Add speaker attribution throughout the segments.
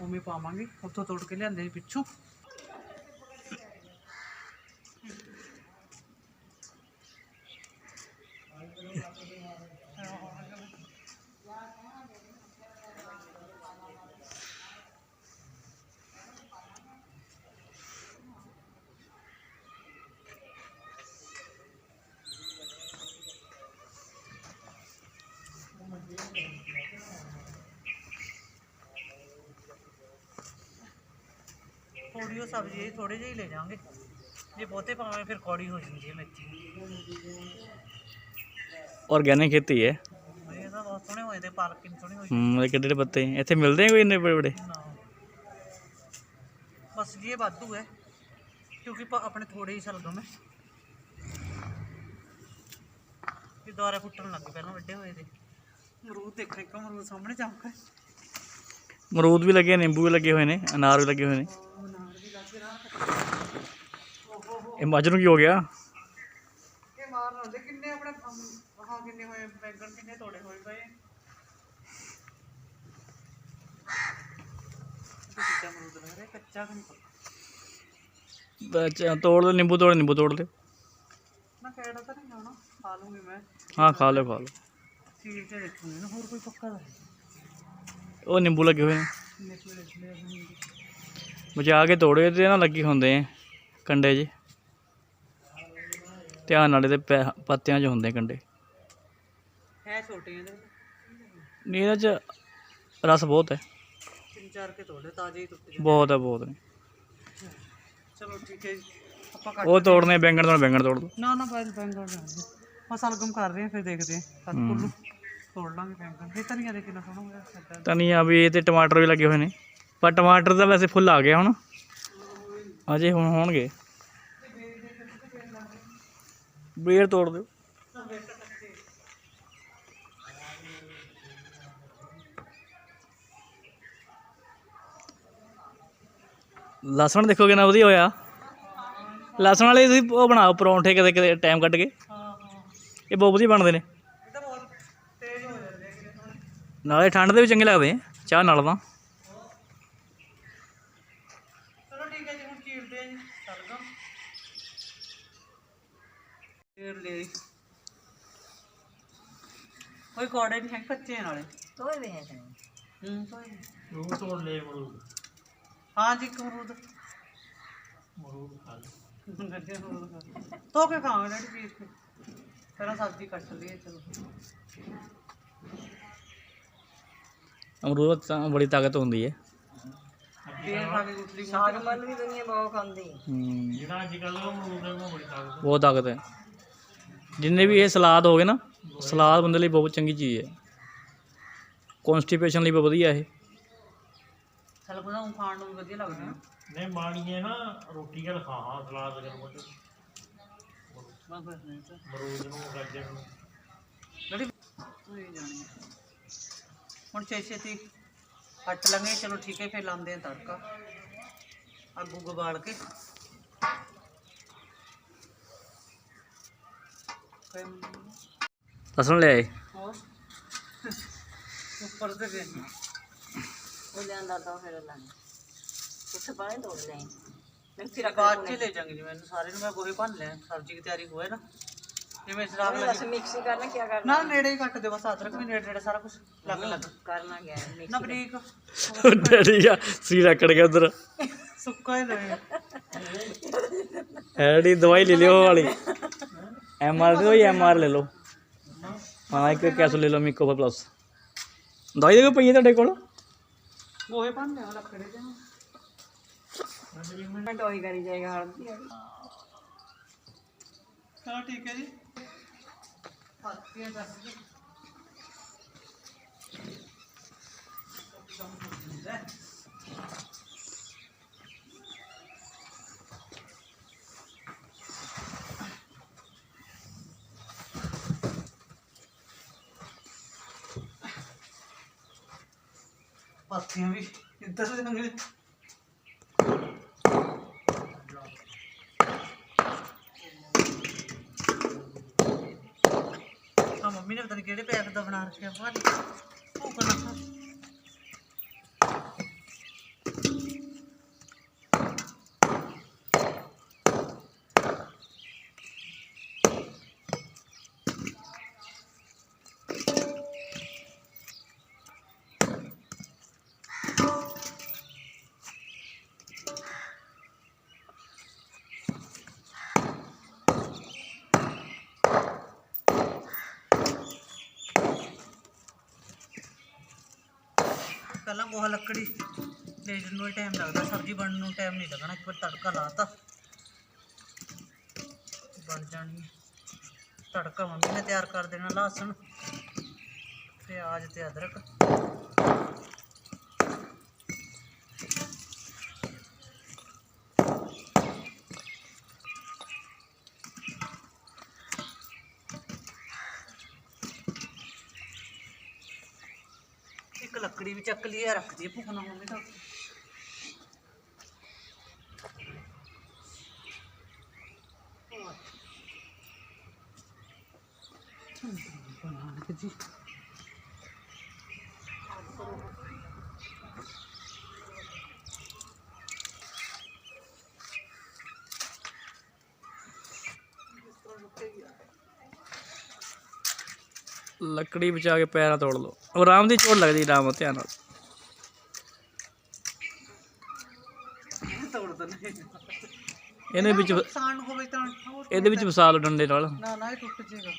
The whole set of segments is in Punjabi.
Speaker 1: ਉਵੇਂ ਪਾਵਾਂਗੇ ਉੱਥੋਂ ਤੋੜ ਕੇ ਲਿਆਂਦੇ ਸੀ ਪਿੱਛੋਂ ਥੋੜੀ ਉਹ ਸਬਜ਼ੀ ਥੋੜੇ ਜਿਹੀ ਲੈ ਜਾਵਾਂਗੇ। ਜੇ ਬਹੁਤੇ ਪਾਵੇਂ ਫਿਰ ਕੌੜੀ ਹੋ ਜਾਂਦੀ ਹੈ ਮੇਥੀ।
Speaker 2: ਆਰਗੈਨਿਕ ਖੇਤੀ ਹੈ।
Speaker 1: ਇਹ ਤਾਂ ਬਹੁਤ ਸੋਹਣੇ ਹੋਏ ਤੇ ਪਾਲਕ ਕਿੰਨੀ ਸੋਹਣੀ ਹੋਈ।
Speaker 2: ਹੂੰ ਇਹ ਕਿੱਡੇ ਕਿੱਡੇ ਪੱਤੇ ਇੱਥੇ ਮਿਲਦੇ ਆ ਕੋਈ ਇੰਨੇ ਬੜੇ ਬੜੇ
Speaker 1: ਨਾ। ਬਸ ਜੀ ਇਹ ਵਾਧੂ ਹੈ। ਕਿਉਂਕਿ ਪ- ਆਪਣੇ ਥੋੜੇ ਹੀ ਸਲਗਮ ਹੈ। ਇਹ ਦੁਆਰਾ ਫੁੱਟਣ ਲੱਗ ਗਏ ਪਹਿਲਾਂ ਵੱਡੇ ਹੋਏ ਤੇ। ਅਮਰੂਦ ਦੇਖੋ ਇੱਕ ਅਮਰੂਦ ਸਾਹਮਣੇ ਚਮਕ ਹੈ।
Speaker 2: ਅਮਰੂਦ ਵੀ ਲੱਗੇ ਨਿੰਬੂ ਵੀ ਲੱਗੇ ਹੋਏ ਨੇ ਅਨਾਰ ਵੀ ਲੱਗੇ ਹੋਏ ਨੇ।
Speaker 1: ਰਿਹਾ
Speaker 2: ਇਹ ਮੱਝ ਨੂੰ ਕੀ ਹੋ ਗਿਆ?
Speaker 1: ਇਹ ਮਾਰ ਨਾ ਦੇ ਕਿੰਨੇ ਆਪਣੇ ਆਹ ਕਿੰਨੇ ਹੋਏ ਬੈਂਗਣ ਕਿੰਨੇ ਤੋੜੇ ਹੋਏ ਪਏ ਕੱਚਾ ਅਮਰੂਦ ਲੱਗ ਰਿਹਾ ਕੱਚਾ ਕਿ ਨਹੀਂ ਪੱਕਾ?
Speaker 2: ਅੱਛਾ ਤੋੜ ਲੈ ਨਿੰਬੂ ਤੋੜ ਨਿੰਬੂ ਤੋੜ ਲੈ।
Speaker 1: ਮੈਂ ਕਿਹੜਾ ਤਾਂ ਨਹੀਂ ਖਾਣਾ ਖਾ ਲੂੰਗੀ ਮੈਂ।
Speaker 2: ਹਾਂ ਖਾ ਲਿਓ ਖਾ ਲਿਓ।
Speaker 1: ਚੀਰ ਤੇ ਦੇਖੂੰਗੀ ਨਾ ਹੋਰ ਕੋਈ ਪੱਕਾ ਦਾ
Speaker 2: ਉਹ ਨਿੰਬੂ ਲੱਗੇ ਹੋਏ ਨੇ।
Speaker 1: ਨਿਕਲੇ ਨਿਕਲੇ ਨਹੀਂ
Speaker 2: ਬਚਾ ਕੇ ਤੋੜੇ ਤੇ ਨਾ ਲੱਗੇ ਹੁੰਦੇ ਆ ਕੰਡੇ 'ਚ ਧਿਆਨ ਨਾਲ ਇਹਦੇ ਪੱਤਿਆਂ 'ਚ ਹੁੰਦੇ ਕੰਡੇ।
Speaker 1: ਹੈ
Speaker 2: ਨਹੀਂ ਇਹਦੇ 'ਚ ਰਸ ਬਹੁਤ ਹੈ।
Speaker 1: ਤਿੰਨ ਚਾਰ ਕੇ ਤੋੜੇ ਤਾਜ਼ੇ ਹੀ ਟੁੱਟ ਜਾਣ
Speaker 2: ਬਹੁਤ ਹੈ ਬਹੁਤ ਨੇ।
Speaker 1: ਚਲੋ ਠੀਕ ਹੈ ਜੀ। ਆਪਾਂ ਕੱਟ
Speaker 2: ਉਹ ਤੋੜਨੇ ਬੈਂਗਣ ਤੋਂ ਬੈਂਗਣ ਤੋੜ ਦੋ।
Speaker 1: ਨਾ ਨਾ ਬੈਂਗਣ ਬੈਂਗਣ ਆਪਾਂ ਸਲਗਮ ਕਰ ਰਹੇ ਫਿਰ ਦੇਖਦੇ ਹਾਂ। ਕੱਲ ਕੁੱਲੂ ਤੋੜ ਲਾਂਗੇ ਬੈਂਗਣ। ਇਹ ਧਨੀਆ ਦੇ ਕਿੰਨਾ ਸੋਹਣਾ ਹੋਇਆ
Speaker 2: ਵੀ ਇਹ ਤੇ ਟਮਾਟਰ ਵੀ ਲੱਗੇ ਹੋਏ ਨੇ। ਪਰ ਟਮਾਟਰ ਤਾਂ ਵੈਸੇ ਫੁੱਲ ਆ ਗਿਆ ਹੁਣ। ਅਜੇ ਹੁਣ ਹੋਣਗੇ। ਬੇਰ ਤੋੜ ਦਿਓ। ਲਸਣ ਦੇਖੋ ਕਿੰਨਾ ਵਧੀਆ ਹੋਇਆ। ਲਸਣ ਵਾਲੇ ਤੁਸੀਂ ਉਹ ਬਣਾਓ, ਪਰੌਂਠੇ ਕਦੇ ਕਦੇ ਟਾਈਮ ਕੱਢ ਕੇ। ਇਹ ਬਹੁਤ ਵਧੀਆ ਬਣਦੇ ਨੇ। ਨਾਲੇ ਠੰਡ ਦੇ ਵੀ ਚੰਗੇ ਲੱਗਦੇ ਚਾਹ ਨਾਲ ਤਾਂ
Speaker 1: ਚਲੋ ਠੀਕ ਹੈ ਜੀ ਹੁਣ ਚੀਰਦੇ ਆ ਜੀ ਸਲਗਮ ਚੀਰ ਲਈ ਕੋਈ ਕੋੜੇ ਨਹੀਂ ਹੈ ਕੱਚੇ ਨਾਲੇ।
Speaker 3: ਤੋਏ ਵੇ ਹੈ
Speaker 1: ਹੂੰ। ਕੋਈ
Speaker 2: ਉਹ ਤੋੜ ਲੈ ਮਰੂਦ
Speaker 1: ਹਾਂ ਜੀ ਇੱਕ ਅਮਰੂਦ।
Speaker 2: ਮਰੂਦ ਖਾ
Speaker 1: ਖਾ। ਧੋ ਕੇ ਖਾਵਾਂਗੇ ਡੈਡੀ ਪੀਸ ਕੇ। ਪਹਿਲਾਂ ਸਬਜ਼ੀ ਕੱਟ ਲਈਏ ਚਲੋ।
Speaker 2: ਅਮਰੂਦ ਤਾਂ ਬੜੀ ਤਾਕਤ ਹੁੰਦੀ ਹੈ
Speaker 3: ਸਾਗ ਮਨ ਵੀ ਦੁਨੀਆ ਬਹੁਤ ਖਾਂਦੀ।
Speaker 2: ਹੂੰ। ਜਿਹੜਾ ਅੱਜ ਕੱਲ ਅਮਰੂਦ ਹੈ ਬੜੀ ਤਾਕਤ। ਬਹੁਤ ਤਾਕਤ ਹੈ। ਜਿੰਨੇ ਵੀ ਇਹ ਸਲਾਦ ਹੋ ਗਏ ਨਾ ਸਲਾਦ ਬੰਦੇ ਲਈ ਬਹੁਤ ਚੰਗੀ ਚੀਜ਼ ਹੈ। ਕਨਸਟੀਪੇਸ਼ਨ ਲਈ ਬਹੁਤ ਵਧੀਆ ਇਹ।
Speaker 1: ਚਲ ਪਤਾ ਉਹ ਖਾਣ ਨੂੰ ਵੀ ਵਧੀਆ ਲੱਗਦਾ ਨਾ।
Speaker 4: ਨਹੀਂ ਮਾਣੀਏ ਨਾ ਰੋਟੀ ਨਾਲ ਖਾ ਹਾਂ ਸਲਾਦ ਕਰ ਮੁੱਝ
Speaker 1: ਮੈਂ ਫਿਰ ਨਹੀਂ ਤਾਂ
Speaker 4: ਮਰੂਦ ਨੂੰ ਗਾਜਰ ਨੂੰ।
Speaker 1: ਡੈਡੀ ਤੂੰ ਹੀ ਜਾਣੀ ਹੈ। ਹੁਣ ਛੇ ਛੇਤੀ ਕੱਟ ਲਾਂਗੇ ਚਲੋ ਠੀਕ ਹੈ ਫਿਰ ਲਾਉਂਦੇ ਆ ਤੜਕਾ। ਅੱਗੂ ਗਵਾਲ ਕੇ।
Speaker 2: ਲਸਣ ਲਿਆਏ
Speaker 1: ਹੋਰ ਉੱਪਰ ਤੇ ਗਏ
Speaker 3: ਉਹ ਲਿਆਂਦਾ ਤਾਂ ਫਿਰ ਲਾਂ ਕੁਛ ਬਾਹਰ ਤੋੜ ਲੈ ਮੈਂ ਫਿਰ
Speaker 1: ਬਾਅਦ ਚ ਲੈ ਜਾਵਾਂਗੇ ਜੀ ਮੈਨੂੰ ਸਾਰੇ ਨੂੰ ਮੈਂ ਗੋਹੇ ਭੰਨ ਲਿਆ ਸਬਜ਼ੀ ਦੀ ਤਿਆਰੀ ਹੋਏ ਨਾ ਜਿਵੇਂ ਸਰਾਬ
Speaker 3: ਬਸ
Speaker 1: ਲੱਗੀ
Speaker 3: ਮਿਕਸ ਕਰਨਾ ਕੀ ਕਰਨਾ
Speaker 1: ਨਾ ਨੇੜੇ ਹੀ ਕੱਟ ਦੇ ਬਸ ਅਦਰਕ ਵੀ ਨੇੜੇ ਨੇੜੇ ਸਾਰਾ ਕੁਝ ਲੱਗ ਲੱਗ
Speaker 3: ਕਰਨਾ ਗਿਆ ਮਿਕਸ
Speaker 1: ਨਾ ਬਰੀਕ
Speaker 2: ਡੈਡੀ ਆ ਸੀ ਰਕੜ ਗਿਆ ਉਧਰ
Speaker 1: ਸੁੱਕਾ ਹੀ ਰਹੇ
Speaker 2: ਐਡੀ ਦਵਾਈ ਲੈ ਲਿਓ ਵਾਲੀ ਐਮ ਆਰ ਦੀ ਐਮ ਆਰ ਲੈ ਲਓ। ਹਾਂ ਇੱਕ ਕੈਸੋ ਲੈ ਲਓ ਮਿਕੋ ਪਲੱਸ ਦਵਾਈ ਦੇ ਕੋਈ ਪਈ ਹੈ ਤੁਹਾਡੇ ਕੋਲ?
Speaker 1: ਗੋਹੇ ਲਿਆ ਲੱਕੜੇ ਦੇ
Speaker 3: ਮੈਂ ਟੋਈ ਕਰੀ ਜਾਏਗਾ ਹਲਦੀ
Speaker 1: ਚਲੋ ਠੀਕ ਹੈ ਜੀ। ਹੱਥੀਆਂ ਦੱਸ ਦੇ ਪਾਥੀਆਂ ਵੀ, ਇੱਧਰ ਜਾਂਗੇ ਆ ਮੰਮੀ ਨੇ ਪਤਾ ਨਹੀਂ ਕਿਹੜੇ ਪੈਕ ਦਾ ਬਣਾ ਰੱਖਿਆ ਭਾਜੀ ਭੁੱਖ ਲੱਗਾ ਪਹਿਲਾਂ ਗੋਹਾ ਲੱਕੜੀ ਲੇਜਣ ਨੂੰ ਟਾਈਮ ਲੱਗਦਾ, ਸਬਜ਼ੀ ਬਣਨ ਨੂੰ ਟਾਈਮ ਨਹੀਂ ਲੱਗਣਾ, ਇੱਕ ਵਾਰ ਤੜਕਾ ਲਾਤਾ ਬਣ ਜਾਣੀ ਤੜਕਾ ਮੰਮੀ ਨੇ ਤਿਆਰ ਕਰ ਦੇਣਾ ਲਹਸਣ ਪਿਆਜ਼ ਤੇ ਅਦਰਕ। ਲੱਕੜੀ ਵੀ ਚੱਕ ਲਈ ਆ ਰੱਖਦੀ ਭੁੱਖ ਨਾ ਹੋਵੇ ਤਾਂ।
Speaker 2: ਲੱਕੜੀ ਬਚਾ ਕੇ ਪੈਰਾਂ ਤੋੜ ਲਓ। ਉਹ ਆਰਾਮ ਦੀ ਚੋਟ ਲੱਗਦੀ ਆਰਾਮ ਧਿਆਨ ਨਾਲ। ਇਹਦੇ ਵਿੱਚ
Speaker 1: ਨੁਕਸਾਨ ਹੋਵੇ ਤਾਂ ਹੋਰ
Speaker 2: ਇਹਦੇ ਵਿੱਚ ਲਓ ਡੰਡੇ ਨਾਲ।
Speaker 1: ਨਾ ਨਾ ਇਹ ਟੁੱਟ ਜੇਗਾ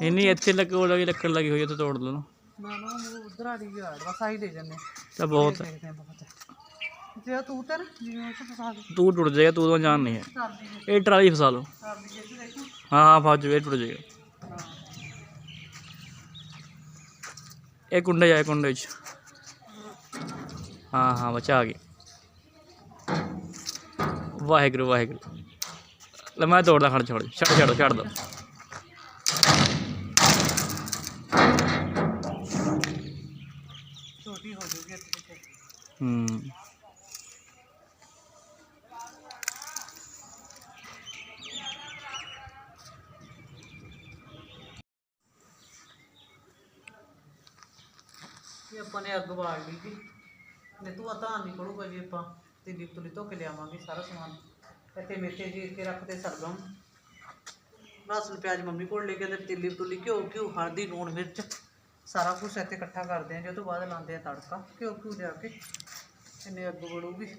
Speaker 2: ਇੰਨੀ ਇੱਥੇ ਲੱਗੇ ਉਹ ਲੱਗੀ ਲੱਕੜ ਲੱਗੀ ਹੋਈ ਹੈ ਤੇ ਤੋੜ ਲਓ
Speaker 1: ਨਾ। ਨਾ ਉਹ ਉਧਰ ਆ ਰਹੀ ਹੈ ਬਸ ਲੈ ਜੰਨੇ
Speaker 2: ਤਾਂ ਬਹੁਤ ਹੈ।
Speaker 1: ਦੇਖਦੇ ਹਾਂ ਬਹੁਤ ਹੈ। ਜੇ ਤੂੰ ਤਰ ਜਿਵੇਂ ਉਹ ਚ ਫਸਾ ਦੇ।
Speaker 2: ਤੂੰ ਟੁੱਟ ਜਾਏਗਾ ਤੂੰ ਤਾਂ ਜਾਨ ਨਹੀਂ ਹੈ।
Speaker 1: ਦੀ
Speaker 2: ਇਹ ਟਰਾਲੀ ਫਸਾ ਲਓ।
Speaker 1: ਕਰ ਦੀ ਜੇ ਦੇਖੋ।
Speaker 2: ਹਾਂ ਹਾਂ ਫਸ ਜਾਊਗਾ ਇਹ ਟੁੱਟ ਜਾਏਗਾ।
Speaker 1: ਹਾਂ
Speaker 2: ਇਹ ਕੁੰਡੇ ਜਾਏ ਕੁੰਡੇ ਵਿੱਚ ਹਾਂ ਹਾਂ ਬਚਾ ਆ ਗਈ ਵਾਹਿਗੁਰੂ ਵਾਹਿਗੁਰੂ ਲੈ ਮੈਂ ਦੌੜਦਾ ਖੜ ਛੋੜ ਛੱਡ ਛੱਡ ਛੱਡ ਦੋ
Speaker 1: ਛੋਟੀ ਹੋ ਜੂਗੀ
Speaker 2: ਹੂੰ
Speaker 1: ਇਹ ਆਪਾਂ ਨੇ ਅੱਗ ਬਾਲ ਲਈ ਜੀ ਨੇ ਤੂੰ ਤਾਂ ਨਹੀਂ ਪੜੂਗਾ ਜੀ ਆਪਾਂ ਤੇ ਲਿਪ ਤੁਲੀ ਧੋ ਕੇ ਲਿਆਵਾਂਗੇ ਸਾਰਾ ਸਮਾਨ। ਇੱਥੇ ਮੇਥੇ ਜੀ ਕੇ ਰੱਖਦੇ ਸਰਗਮ। ਲਸਣ ਪਿਆਜ਼ ਮੰਮੀ ਕੋਲ ਲੈ ਕੇ ਤੇ ਤਿੱਲੀ ਤੁਲੀ ਘਿਓ ਘਿਓ, ਹਲਦੀ, ਲੂਣ, ਮਿਰਚ। ਸਾਰਾ ਕੁਝ ਇੱਥੇ ਇਕੱਠਾ ਕਰਦੇ ਆ, ਜੇ ਤੋਂ ਬਾਅਦ ਲਾਉਂਦੇ ਆ ਤੜਕਾ। ਘਿਓ ਘਿਓ ਲਿਆ ਕੇ, ਇੰਨੇ ਅੱਗ ਬੜੂਗੀ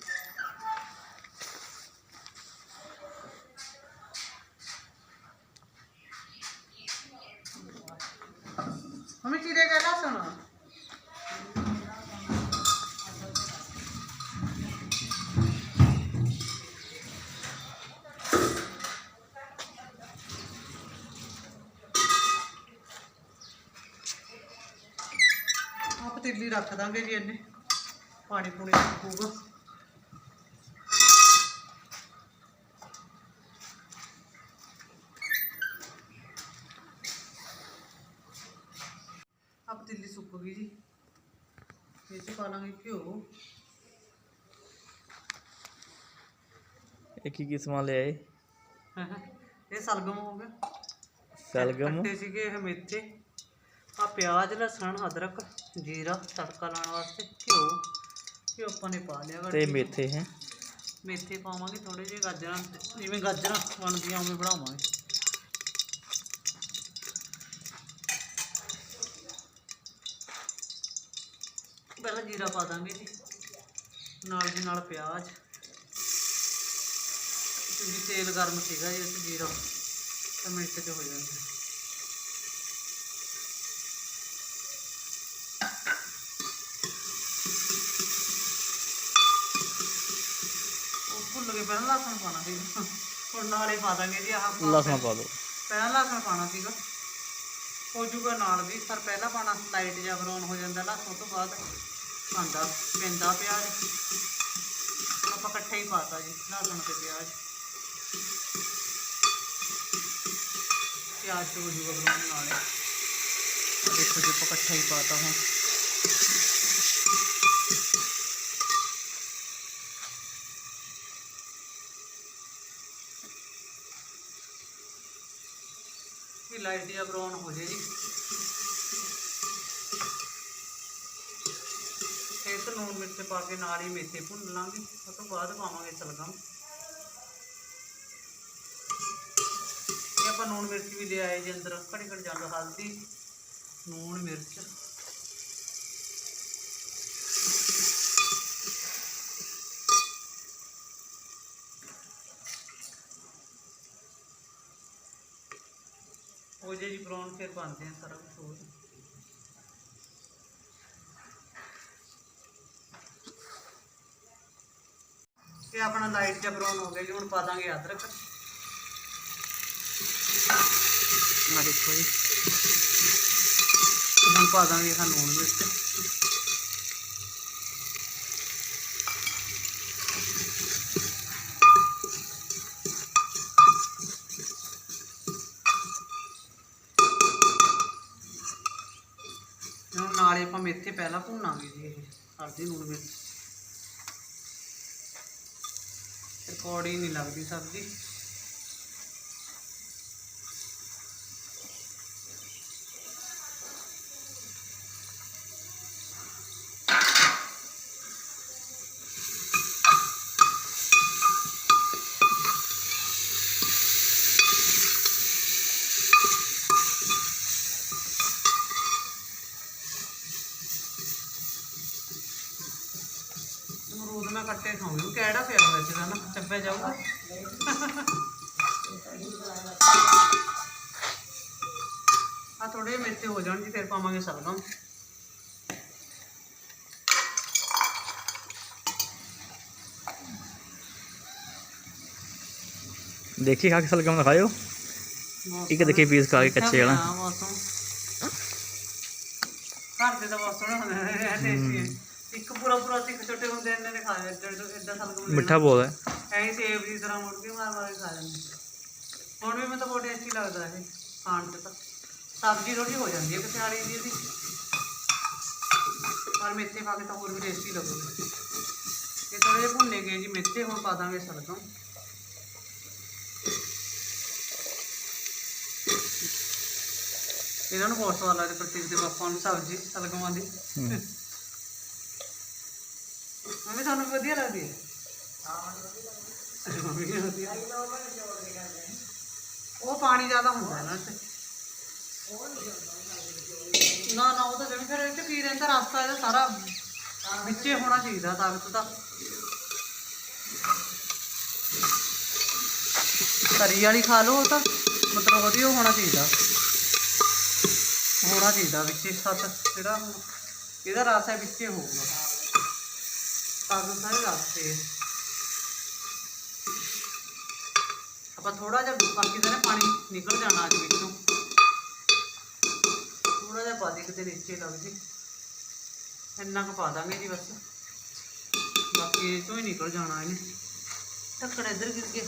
Speaker 1: ਮੰਮੀ ਚੀਰੇ ਕੇ ਲਸਣ ਆ ਪਤੀਲੀ ਰੱਖ ਦਾਂਗੇ ਜੀ ਇਹਨੇ। ਪਾਣੀ ਪੂਣੀ ਸੁੱਕੂਗਾ ਆ ਪਤੀਲੀ ਸੁੱਕ ਗਈ ਜੀ। ਇਹ ਚ ਪਾ ਲਾਂਗੇ ਘਿਓ।
Speaker 2: ਇਹ ਕੀ ਕੀ ਸਮਾਨ ਲਿਆਏ
Speaker 1: ਇਹ ਸਲਗਮ ਹੋ ਗਿਆ।
Speaker 2: ਸਲਗਮ?
Speaker 1: ਕੱਟੇ ਸੀਗੇ ਇਹ ਮੇਥੇ। ਪਿਆਜ਼ ਲਸਣ ਅਦਰਕ ਜੀਰਾ ਤੜਕਾ ਲਾਉਣ ਵਾਸਤੇ ਘਿਓ ਘਿਓ ਆਪਾਂ ਨੇ ਪਾ ਲਿਆ
Speaker 2: ਤੇ ਮੇਥੇ ਹੈ।
Speaker 1: ਮੇਥੇ ਪਾਵਾਂਗੇ ਥੋੜੇ ਜਿਹੇ ਗਾਜਰਾਂ ਜਿਵੇਂ ਗਾਜਰਾਂ ਬਣਦੀਆਂ ਉਵੇਂ ਬਣਾਵਾਂਗੇ। ਪਹਿਲਾਂ ਜੀਰਾ ਪਾ ਦਾਂਗੇ ਜੀ। ਨਾਲ ਦੀ ਨਾਲ ਪਿਆਜ਼। ਕਿਉਂਕਿ ਤੇਲ ਗਰਮ ਸੀਗਾ ਜੀ 'ਚ ਜੀਰਾ ਤਾਂ ਮਿੰਟ 'ਚ ਹੋ ਜਾਂਦਾ। ਭੁੱਲ ਗਏ ਪਹਿਲਾਂ ਲਸਣ ਪਾਣਾ ਸੀ। ਹੁਣ ਨਾਲੇ ਪਾ ਦਾਂਗੇ ਜੀ ਆਹ
Speaker 2: ਲਸਣ ਪਾ ਦਿਓ।
Speaker 1: ਪਹਿਲਾਂ ਲਸਣ ਪਾਣਾ ਸੀਗਾ। ਹੋ ਜੂਗਾ ਨਾਲ ਵੀ ਪਰ ਪਹਿਲਾਂ ਪਾਣਾ ਲਾਈਟ ਜਿਹਾ ਬਰਾਊਨ ਹੋ ਜਾਂਦਾ ਲਸਣ ਤੋਂ ਬਾਅਦ ਖਾਂਦਾ ਪੈਂਦਾ ਪਿਆਜ਼। ਆਪਾਂ ਇਕੱਠੇ ਹੀ ਪਾਤਾ ਜੀ ਲਸਣ ਤੇ ਪਿਆਜ਼। ਪਿਆਜ਼ ਤੇ ਹੋ ਜੂਗਾ ਬਰਾਊਨ ਨਾਲੇ। ਦੇਖੋ ਜੀ ਆਪਾਂ ਇਕੱਠਾ ਹੀ ਪਾਤਾ ਹੁਣ। ਲਾਈਟ ਜਿਹਾ ਬਰਾਊਨ ਹੋ ਜੇ ਜੀ। ਇਹ ਤਾਂ ਲੂਣ ਮਿਰਚ ਪਾ ਕੇ ਨਾਲ ਹੀ ਮੇਥੇ ਭੁੰਨ ਲਾਂਗੇ। ਉਸ ਤੋਂ ਬਾਅਦ ਪਾਵਾਂਗੇ ਸਲਗਮ। ਇਹ ਆਪਾਂ ਲੂਣ ਮਿਰਚ ਵੀ ਲੈ ਆਏ ਜੀ ਅੰਦਰ। ਘੜੀ ਘੜੀ ਜਾਂਦਾ ਹਲਦੀ ਲੂਣ ਮਿਰਚ। ਹੋ ਜੇ ਜੀ ਬਰਾਊਨ ਫਿਰ ਬਣਦੇ ਆ ਸਾਰਾ ਕੁਝ ਹੋਰ। ਇਹ ਆਪਣਾ ਲਾਈਟ ਜਿਹਾ ਬਰਾਊਨ ਹੋ ਗਿਆ ਜੀ, ਹੁਣ ਪਾ ਦਾਂਗੇ ਅਦਰਕ ਆ ਦੇਖੋ ਜੀ। ਤੇ ਹੁਣ ਪਾ ਦਾਂਗੇ ਹਾਂ ਲੂਣ ਮਿਰਚ ਹੁਣ ਨਾਲੇ ਆਪਾਂ ਮੇਥੇ ਪਹਿਲਾਂ ਭੁੰਨਾਂਗੇ ਜੀ ਇਹ। ਹਲਦੀ ਲੂਣ ਮਿਰਚ। ਫਿਰ ਕੌੜੀ ਨਹੀਂ ਲੱਗਦੀ ਸਬਜ਼ੀ। ਕਿਹੜਾ ਪਿਆ ਹੋਇਆ ਸੀ ਨਾ ਚੱਬਿਆ ਜਾਊਗਾ? ਆ ਥੋੜੇ ਮੇਥੇ ਹੋ ਜਾਣ ਜੀ ਫਿਰ ਪਾਵਾਂਗੇ ਸਲਗਮ।
Speaker 2: ਦੇਖੀ ਖਾ ਕੇ ਸਲਗਮ ਦਿਖਾਇਓ ਇੱਕ ਦੇਖੀ ਪੀਸ ਖਾ ਕੇ ਕੱਚੇ ਵਾਲਾ।
Speaker 1: ਹਾਂ, ਘਰ ਦੇ ਤਾਂ ਬਹੁਤ ਸੋਹਣੇ ਹੁੰਦੇ ਨੇ ਟੇਸਟੀ ਪੂਰਾ ਪੂਰਾ ਸਿੱਖ ਛੋਟੇ ਹੁੰਦੇ ਇਹਨਾਂ ਨੇ ਖਾ ਲਿਆ ਇਦਾਂ ਸਲਗਮ ਲੈਣਾ।
Speaker 2: ਮਿੱਠਾ ਬਹੁਤ ਹੈ।
Speaker 1: ਐਂ ਸੇਬ ਦੀ ਤਰ੍ਹਾਂ ਮੁੜ ਕੇ ਮਾਰ ਮਾਰ ਕੇ ਖਾ ਲੈਂਦੇ। ਹੁਣ ਵੀ ਮੈਨੂੰ ਤਾਂ ਬਹੁਤ ਟੇਸਟੀ ਲੱਗਦਾ ਇਹ ਖਾਣ 'ਚ ਤਾਂ। ਸਬਜ਼ੀ ਥੋੜੀ ਹੋ ਜਾਂਦੀ ਹੈ ਪਛਾੜੀ ਦੀ ਇਹਦੀ। ਪਰ ਮੇਥੇ ਪਾ ਕੇ ਤਾਂ ਹੋਰ ਵੀ ਟੇਸਟੀ ਲੱਗੂਗੀ। ਇਹ ਥੋੜੇ ਜਿਹੇ ਭੁੰਨੇ ਗਏ ਜੀ ਮੇਥੇ ਹੁਣ ਪਾ ਦਾਂਗੇ ਇਹਨਾਂ ਨੂੰ ਬਹੁਤ ਸਵਾਦ ਲੱਗਦੀ ਪ੍ਰਤੀਕ ਦੇ ਪਾਪਾ ਨੂੰ ਸਬਜ਼ੀ ਸਲਗਮਾਂ ਦੀ। ਮੰਮੀ, ਤੁਹਾਨੂੰ ਵਧੀਆ ਲੱਗਦੀ ਹੈ? ਮੰਮੀ ਵੀ ਵਧੀਆ ਉਹ ਪਾਣੀ ਜ਼ਿਆਦਾ ਹੁੰਦਾ ਹੈ ਨਾ ਤੇ ਨਾ ਨਾ, ਉਹ ਤਾਂ ਜਿਵੇਂ ਫਿਰ ਇਹ ਕੀ ਰਹਿੰਦਾ, ਰਸਤਾ ਇਹਦਾ ਸਾਰਾ ਵਿੱਚੇ ਹੋਣਾ ਚਾਹੀਦਾ, ਤਾਕਤ ਦਾ ਤਰੀ ਵਾਲੀ ਖਾ ਲਓ, ਉਹ ਤਾਂ ਮਤਲਬ ਵਧੀਆ ਹੋਣਾ ਚਾਹੀਦਾ। ਹੋਣਾ ਚਾਹੀਦਾ ਵਿੱਚੇ ਸੱਤ ਜਿਹੜਾ ਇਹਦਾ ਰਸ ਹੈ ਵਿੱਚੇ ਹੋਊਗਾ। ਤਾਕਤ ਸਾਰੇ ਰਸਤੇ ਆਪਾਂ ਥੋੜਾ ਜਿਹਾ ਬਾਕੀ ਦਾ ਨਾ ਪਾਣੀ ਨਿਕਲ ਜਾਣਾ ਅੱਜ ਵਿੱਚੋਂ। ਥੋੜਾ ਜਿਹਾ ਪਾ ਦੇ ਕਿਤੇ ਨੀਚੇ ਲੱਗ ਜੇ। ਇੰਨਾ ਕੁ ਪਾ ਦਾਂਗੇ ਜੀ ਬਸ। ਬਾਕੀ ਇਹ ਤੋਂ ਹੀ ਨਿਕਲ ਜਾਣਾ ਇਹਨੇ। ਢੱਕਣ ਇੱਧਰ ਗਿਰ ਗਿਆ।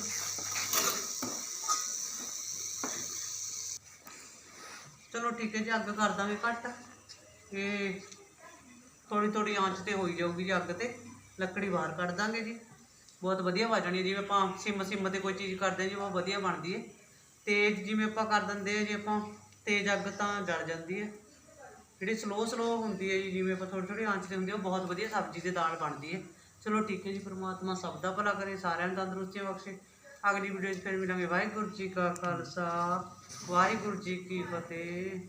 Speaker 1: ਚਲੋ ਠੀਕ ਹੈ ਜੀ, ਅੱਗ ਕਰ ਦਾਂਗੇ ਘੱਟ। ਇਹ ਥੋੜੀ ਥੋੜੀ ਆਂਚ ਤੇ ਹੋਈ ਜਾਊਗੀ ਜੀ ਅੱਗ ਤੇ। ਲੱਕੜੀ ਬਾਹਰ ਕੱਢ ਦਾਂਗੇ ਜੀ। ਬਹੁਤ ਵਧੀਆ ਬਣ ਜਿਵੇਂ ਆਪਾਂ ਸਿਮ ਸਿਮ ਤੇ ਕੋਈ ਚੀਜ਼ ਕਰਦੇ ਹਾਂ ਜੀ ਉਹ ਵਧੀਆ ਬਣਦੀ ਹੈ। ਤੇਜ਼ ਜਿਵੇਂ ਆਪਾਂ ਕਰ ਦਿੰਦੇ ਆ ਜੇ ਆਪਾਂ ਤੇਜ਼ ਅੱਗ ਤਾਂ ਜਲ ਜਾਂਦੀ ਹੈ। ਜਿਹੜੀ ਸਲੋ ਸਲੋ ਹੁੰਦੀ ਹੈ ਜੀ, ਜਿਵੇਂ ਆਪਾਂ ਥੋੜੀ ਥੋੜੀ ਆਂਚ ਤੇ ਹੁੰਦੀ ਹੈ, ਉਹ ਬਹੁਤ ਵਧੀਆ ਸਬਜ਼ੀ ਤੇ ਦਾਲ ਬਣਦੀ ਹੈ। ਚਲੋ ਠੀਕ ਹੈ ਜੀ, ਪ੍ਰਮਾਤਮਾ ਸਭ ਦਾ ਭਲਾ ਕਰੇ, ਸਾਰਿਆਂ ਨੂੰ ਤੰਦਰੁਸਤੀਆਂ ਬਖਸ਼ੇ। ਅਗਲੀ ਵੀਡੀਓ 'ਚ ਫਿਰ ਮਿਲਾਂਗੇ। ਵਾਹਿਗੁਰੂ ਜੀ ਕਾ ਖਾਲਸਾ, ਵਾਹਿਗੁਰੂ ਜੀ ਕੀ ਫਤਿਹ।